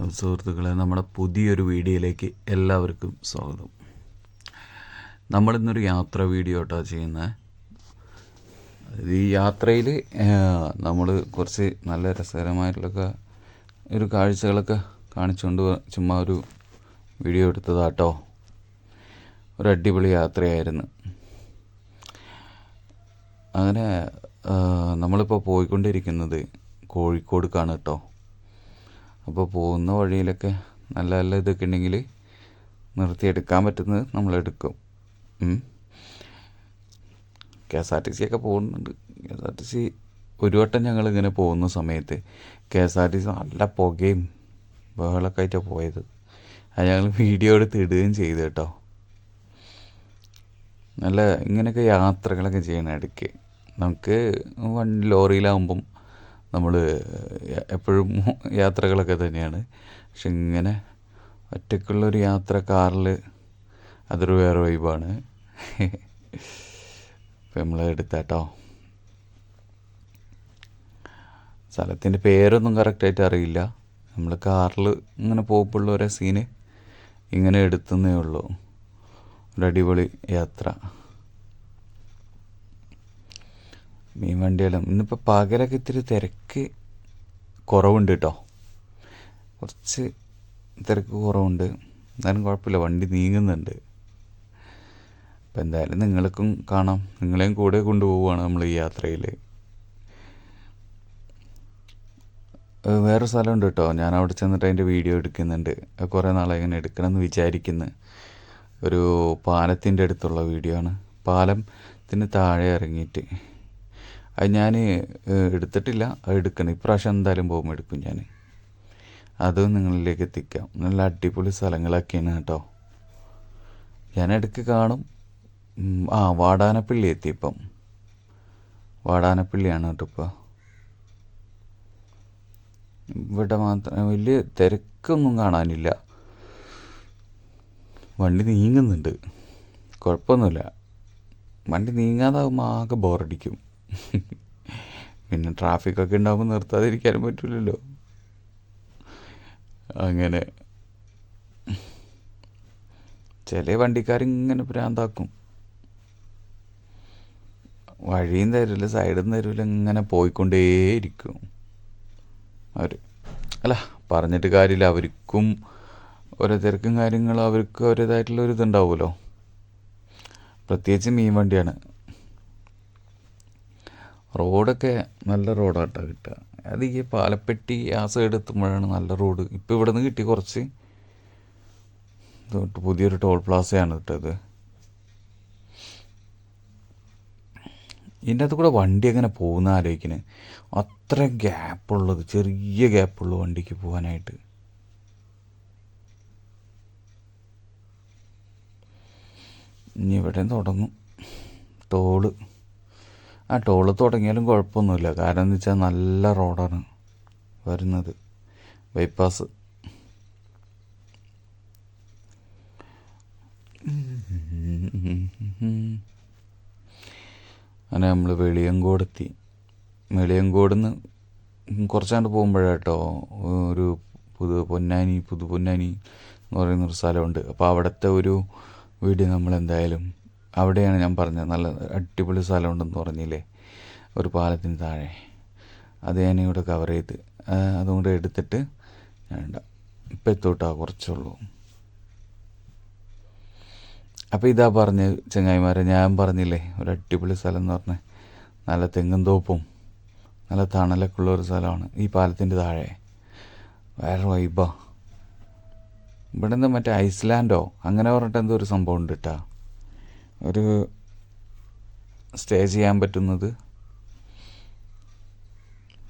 സുഹൃത്തുക്കളെ നമ്മുടെ പുതിയൊരു വീഡിയോയിലേക്ക് എല്ലാവർക്കും സ്വാഗതം. നമ്മളിന്നൊരു യാത്ര വീഡിയോ കേട്ടോ ചെയ്യുന്നത് ഈ യാത്രയിൽ നമ്മൾ കുറച്ച് നല്ല രസകരമായിട്ടുള്ളൊക്കെ ഒരു കാഴ്ചകളൊക്കെ കാണിച്ചുകൊണ്ട് ചുമ്മാ ഒരു വീഡിയോ എടുത്തതാട്ടോ. ഒരു അടിപൊളി യാത്രയായിരുന്നു. അങ്ങനെ നമ്മളിപ്പോൾ പോയിക്കൊണ്ടിരിക്കുന്നത് കോഴിക്കോടുക്കാണ് കേട്ടോ അപ്പോൾ പോകുന്ന വഴിയിലൊക്കെ നല്ല നല്ല ഇതൊക്കെ ഉണ്ടെങ്കിൽ നിർത്തി എടുക്കാൻ പറ്റുന്നത് നമ്മളെടുക്കും K S R T C ഒക്കെ പോകുന്നുണ്ട്. K S R T C ഒരു വട്ടം ഞങ്ങൾ ഇങ്ങനെ പോകുന്ന സമയത്ത് K S R T C നല്ല പുകയും ബഹളമൊക്കെ ആയിട്ടാണ് പോയത്. അത് ഞങ്ങൾ വീഡിയോ എടുത്ത് ഇടുകയും ചെയ്തു കേട്ടോ. നല്ല ഇങ്ങനെയൊക്കെ യാത്രകളൊക്കെ ചെയ്യണം ഇടയ്ക്ക്. നമുക്ക് വണ്ടി ലോറിയിലാവുമ്പം നമ്മൾ എപ്പോഴും യാത്രകളൊക്കെ തന്നെയാണ്. പക്ഷെ ഇങ്ങനെ ഒറ്റയ്ക്കുള്ളൊരു യാത്ര കാറിൽ അതൊരു വേറെ വൈബാണ്. ഇപ്പം നമ്മൾ എടുത്താട്ടോ. സ്ഥലത്തിന്റെ പേരൊന്നും കറക്റ്റായിട്ട് അറിയില്ല. നമ്മൾ കാറിൽ ഇങ്ങനെ പോകുമ്പോഴുള്ള ഒരേ സീന് ഇങ്ങനെ എടുത്തുന്നേ ഉള്ളൂ. ഒരു അടിപൊളി യാത്ര. മീൻ വണ്ടിയെല്ലാം. ഇന്നിപ്പോൾ പകലൊക്കെ ഇത്തിരി തിരക്ക് കുറവുണ്ട് കേട്ടോ കുറച്ച് തിരക്ക് കുറവുണ്ട്. എന്നാലും കുഴപ്പമില്ല. വണ്ടി നീങ്ങുന്നുണ്ട്. അപ്പോൾ എന്തായാലും നിങ്ങൾക്കും കാണാം. നിങ്ങളെയും കൂടെ കൊണ്ടുപോവുകയാണ് നമ്മൾ ഈ യാത്രയിൽ വേറൊരു വേറെ സ്ഥലമുണ്ട് കേട്ടോ ഞാൻ അവിടെ ചെന്നിട്ട് അതിന്റെ വീഡിയോ എടുക്കുന്നുണ്ട്. കുറേ നാളെ ഇങ്ങനെ എടുക്കണമെന്ന് വിചാരിക്കുന്നു. ഒരു പാലത്തിന്റെ അടുത്തുള്ള വീഡിയോ ആണ്. പാലത്തിന് താഴെ ഇറങ്ങിയിട്ട്. അത് ഞാൻ എടുത്തിട്ടില്ല. അത് എടുക്കണം. ഇപ്രാവശ്യം എന്തായാലും പോകുമ്പോൾ എടുക്കും ഞാൻ അതും നിങ്ങളിലേക്ക് എത്തിക്കാം. നല്ല അടിപൊളി സ്ഥലങ്ങളൊക്കെയാണ് കേട്ടോ. ഞാൻ ഇടയ്ക്ക് കാണും. ആ വാടാനപ്പള്ളി എത്തിയപ്പം. വാടാനപ്പള്ളിയാണ് കേട്ടോ ഇപ്പോൾ ഇവിടെ മാത്രം വലിയ തിരക്കൊന്നും കാണാനില്ല. വണ്ടി നീങ്ങുന്നുണ്ട്. കുഴപ്പമൊന്നുമില്ല. വണ്ടി നീങ്ങാതാകുമ്പോൾ ആകെ ബോറടിക്കും പിന്നെ ട്രാഫിക്കൊക്കെ ഉണ്ടാകുമ്പോൾ നിർത്താതിരിക്കാനും പറ്റില്ലല്ലോ അങ്ങനെ ചില വണ്ടിക്കാരിങ്ങനെ ഭ്രാന്താക്കും. വഴിയും തരില്ല സൈഡും തരില്ല ഇങ്ങനെ പോയിക്കൊണ്ടേയിരിക്കും അവർ അല്ല പറഞ്ഞിട്ട് കാര്യമില്ല. അവർക്കും ഓരോ തിരക്കും കാര്യങ്ങളും അവർക്ക് അവരുടേതായിട്ടുള്ള ഒരു ഇതുണ്ടാവുമല്ലോ പ്രത്യേകിച്ച് മീൻ വണ്ടിയാണ്. റോഡൊക്കെ നല്ല റോഡാട്ടോ കിട്ടുക. അത് ഈ പാലപ്പെട്ടി ആ സൈഡ് എത്തുമ്പോഴാണ് നല്ല റോഡ്. ഇപ്പോൾ ഇവിടെ നിന്ന് കിട്ടി കുറച്ച് പുതിയൊരു ടോൾ പ്ലാസയാണ് ഇട്ടത് ഇതിന്റെ അകത്ത് കൂടെ വണ്ടി അങ്ങനെ പോകുന്ന ആലോചിക്കണ്. അത്ര ഗ്യാപ്പുള്ളത് ചെറിയ ഗ്യാപ്പുള്ളൂ വണ്ടിക്ക് പോകാനായിട്ട്. ഇനി ഇവിടെ തുടങ്ങും. ടോൾ ആ ടോൾ തുടങ്ങിയാലും കുഴപ്പമൊന്നുമില്ല. കാരണം എന്ന് വെച്ചാൽ നല്ല റോഡാണ് വരുന്നത്. ബൈപ്പാസ് അങ്ങനെ നമ്മൾ വെളിയങ്കോടെത്തി. വെളിയങ്കോട് നിന്ന് കുറച്ചാണ്ട് പോകുമ്പോഴാട്ടോ ഒരു പുതു പൊന്നാനി പുതു പൊന്നാനി എന്ന് പറയുന്നൊരു സ്ഥലമുണ്ട്. അപ്പോൾ അവിടുത്തെ ഒരു വീഡിയോ നമ്മൾ എന്തായാലും അവിടെയാണ് ഞാൻ പറഞ്ഞത്. നല്ല അടിപൊളി സ്ഥലമുണ്ടെന്ന് പറഞ്ഞില്ലേ? ഒരു പാലത്തിന് താഴെ. അത് ഞാൻ ഇവിടെ കവർ ചെയ്ത് അതുകൊണ്ട് എടുത്തിട്ട് ഞാൻ ഇടാം ഇപ്പം എത്തൂട്ടാ? കുറച്ചുള്ളൂ അപ്പോൾ ഇതാ പറഞ്ഞ് ചങ്ങായിമാരെ ഞാൻ പറഞ്ഞില്ലേ ഒരു അടിപൊളി സ്ഥലം എന്ന് പറഞ്ഞ്. നല്ല തെങ്ങും തോപ്പും നല്ല തണലൊക്കെ ഉള്ള ഒരു സ്ഥലമാണ് ഈ പാലത്തിന്റെ താഴെ. വേറെ വൈബാ. ഇവിടെ നിന്ന് മറ്റേ ഐസ്ലാൻഡോ? അങ്ങനെ പറഞ്ഞിട്ട് എന്തോ ഒരു സംഭവം ഉണ്ട് കേട്ടാ. ഒരു സ്റ്റേ ചെയ്യാൻ പറ്റുന്നത്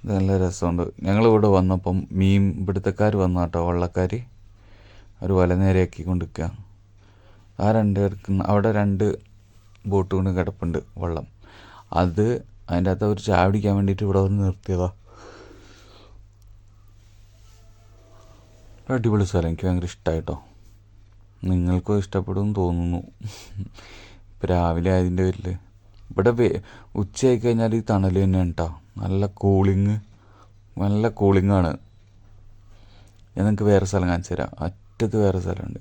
നല്ല രസമുണ്ട്. ഞങ്ങളിവിടെ വന്നപ്പം മീൻ പിടുത്തക്കാർ വന്നു കേട്ടോ വള്ളക്കാർ ഒരു വല നേരെയാക്കി കൊണ്ടിരിക്കുക ആ രണ്ട് പേർക്ക് അവിടെ രണ്ട് ബോട്ട് കൊണ്ട് കിടപ്പുണ്ട് വെള്ളം. അത് അതിന്റെ അകത്ത് അവർ ചായ വേണ്ടിയിട്ട് ഇവിടെ വന്ന് നിർത്തിയതാ. അടിപൊളി സ്ഥലം. എനിക്ക് ഭയങ്കര ഇഷ്ടമായിട്ടോ നിങ്ങൾക്കും ഇഷ്ടപ്പെടുമെന്ന് തോന്നുന്നു. ഇപ്പം രാവിലെ ആയതിന്റെ പേരിൽ ഇവിടെ വേ- ഉച്ചയായി കഴിഞ്ഞാൽ ഈ തണൽ തന്നെയാണ് കേട്ടോ നല്ല കൂളിങ് നല്ല കൂളിങ്ങാണ് ഞാൻ നിങ്ങൾക്ക് വേറെ സ്ഥലം കാണിച്ചു തരാം. അറ്റത്ത് വേറെ സ്ഥലമുണ്ട്.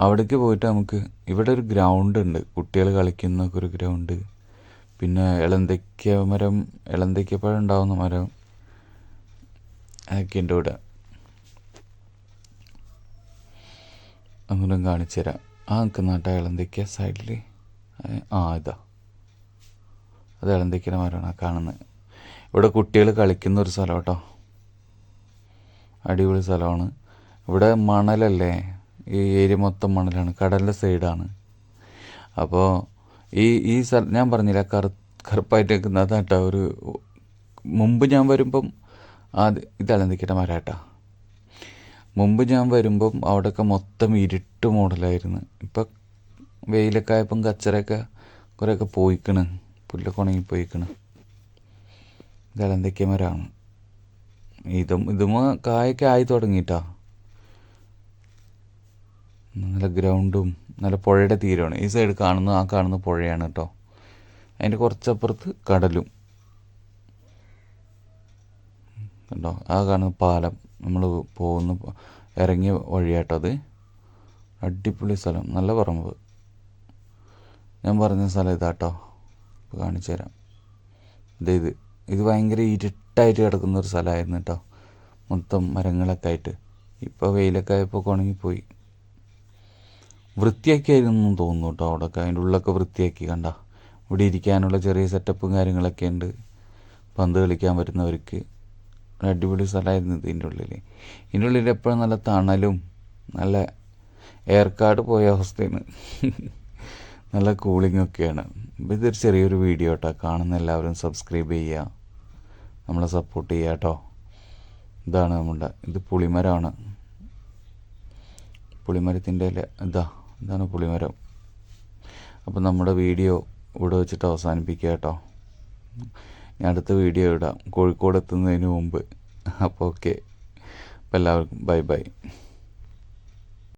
അവിടേക്ക് പോയിട്ട് നമുക്ക് ഇവിടെ ഒരു ഗ്രൗണ്ട് ഉണ്ട്. കുട്ടികൾ കളിക്കുന്ന ഒരു ഗ്രൗണ്ട് പിന്നെ ഇളന്തയ്ക്ക മരം ഇളന്തയ്ക്കപ്പഴം ഉണ്ടാവുന്ന മരം. അതൊക്കെ ഉണ്ട് ഇവിടെ. അങ്ങനെ കാണിച്ചു തരാം. ആ നിൽക്കുന്ന ഇളന്തയ്ക്ക സൈഡിൽ ആ ഇതാ. അത് ഇളന്തയ്ക്കയുടെ മരമാണ് കാണുന്നത് ഇവിടെ കുട്ടികൾ കളിക്കുന്ന ഒരു സ്ഥലം കേട്ടോ. അടിപൊളി സ്ഥലമാണ്. ഇവിടെ മണലല്ലേ? ഈ ഏരിയ മൊത്തം മണലാണ്. കടലിന്റെ സൈഡാണ്. അപ്പോൾ ഈ ഈ സ്ഥലം ഞാൻ പറഞ്ഞില്ല കറു കറുപ്പായിട്ട് നിൽക്കുന്ന അതാട്ടോ ഒരു മുമ്പ് ഞാൻ വരുമ്പം അത് ഇതാണ് നിൽക്കേണ്ട മരാട്ടാ? മുമ്പ് ഞാൻ വരുമ്പം അവിടെയൊക്കെ മൊത്തം ഇരുട്ട് മോഡലായിരുന്നു. ഇപ്പം വെയിലൊക്കെ ആയപ്പം കച്ചറയൊക്കെ കുറേയൊക്കെ പോയിക്കണ്. പുല്ലൊക്കെ ഉണങ്ങി പോയിക്കണ്. ഇതെന്തൊക്കെ മരമാണ് ഇതും ഇതും കായൊക്കെ ആയി തുടങ്ങിയിട്ടാ നല്ല ഗ്രൗണ്ടും നല്ല പുഴയുടെ തീരമാണ്. ഈ സൈഡ് കാണുന്ന ആ കാണുന്ന പുഴയാണ് കേട്ടോ അതിന്റെ കുറച്ചപ്പുറത്ത് കടലും. കണ്ടോ? ആ കാണുന്ന പാലം. നമ്മൾ പോകുന്ന ഇറങ്ങിയ വഴിയായിട്ടത് അടിപൊളി സ്ഥലം നല്ല പറമ്പ്. ഞാൻ പറഞ്ഞ സ്ഥലം ഇതാട്ടോ. ഇപ്പോൾ കാണിച്ചു തരാം. ഇത് ഇത് ഇത് ഭയങ്കര ഇരുട്ടായിട്ട് കിടക്കുന്ന ഒരു സ്ഥലമായിരുന്നു കേട്ടോ. മൊത്തം മരങ്ങളൊക്കെ ആയിട്ട്. ഇപ്പോൾ വെയിലൊക്കെ ആയപ്പോൾ ഉണങ്ങിപ്പോയി വൃത്തിയാക്കിയായിരുന്നു തോന്നുന്നു കേട്ടോ അവിടെയൊക്കെ അതിന്റെ ഉള്ളൊക്കെ വൃത്തിയാക്കി കണ്ട. ഇവിടെ ഇരിക്കാനുള്ള ചെറിയ സെറ്റപ്പും കാര്യങ്ങളൊക്കെ ഉണ്ട്. പന്ത് കളിക്കാൻ പറ്റുന്നവർക്ക്. ഒരു അടിപൊളി സ്ഥലമായിരുന്നു ഇതിന്റെ ഉള്ളിൽ ഇതിന്റെ ഉള്ളിൽ എപ്പോഴും നല്ല തണലും നല്ല എയർകാർഡ് പോയ അവസ്ഥയാണ്. നല്ല കൂളിംഗ് ഒക്കെയാണ്. അപ്പോൾ ഇതൊരു ചെറിയൊരു വീഡിയോ കേട്ടോ കാണുന്ന എല്ലാവരും സബ്സ്ക്രൈബ് ചെയ്യുക. നമ്മളെ സപ്പോർട്ട് ചെയ്യുക കേട്ടോ. ഇതാണ് നമ്മുടെ ഇത് പുളിമരമാണ്. പുളിമരത്തിന്റെ ഇതാ ഇതാണ് പുളിമരം. അപ്പോൾ നമ്മുടെ വീഡിയോ ഇവിടെ വെച്ചിട്ട് അവസാനിപ്പിക്കുക കേട്ടോ. ഞാൻ അടുത്ത വീഡിയോ ഇടാം. കോഴിക്കോട് എത്തുന്നതിന് മുമ്പ്. അപ്പോൾ ഓക്കെ അപ്പോൾ എല്ലാവർക്കും ബൈ ബൈ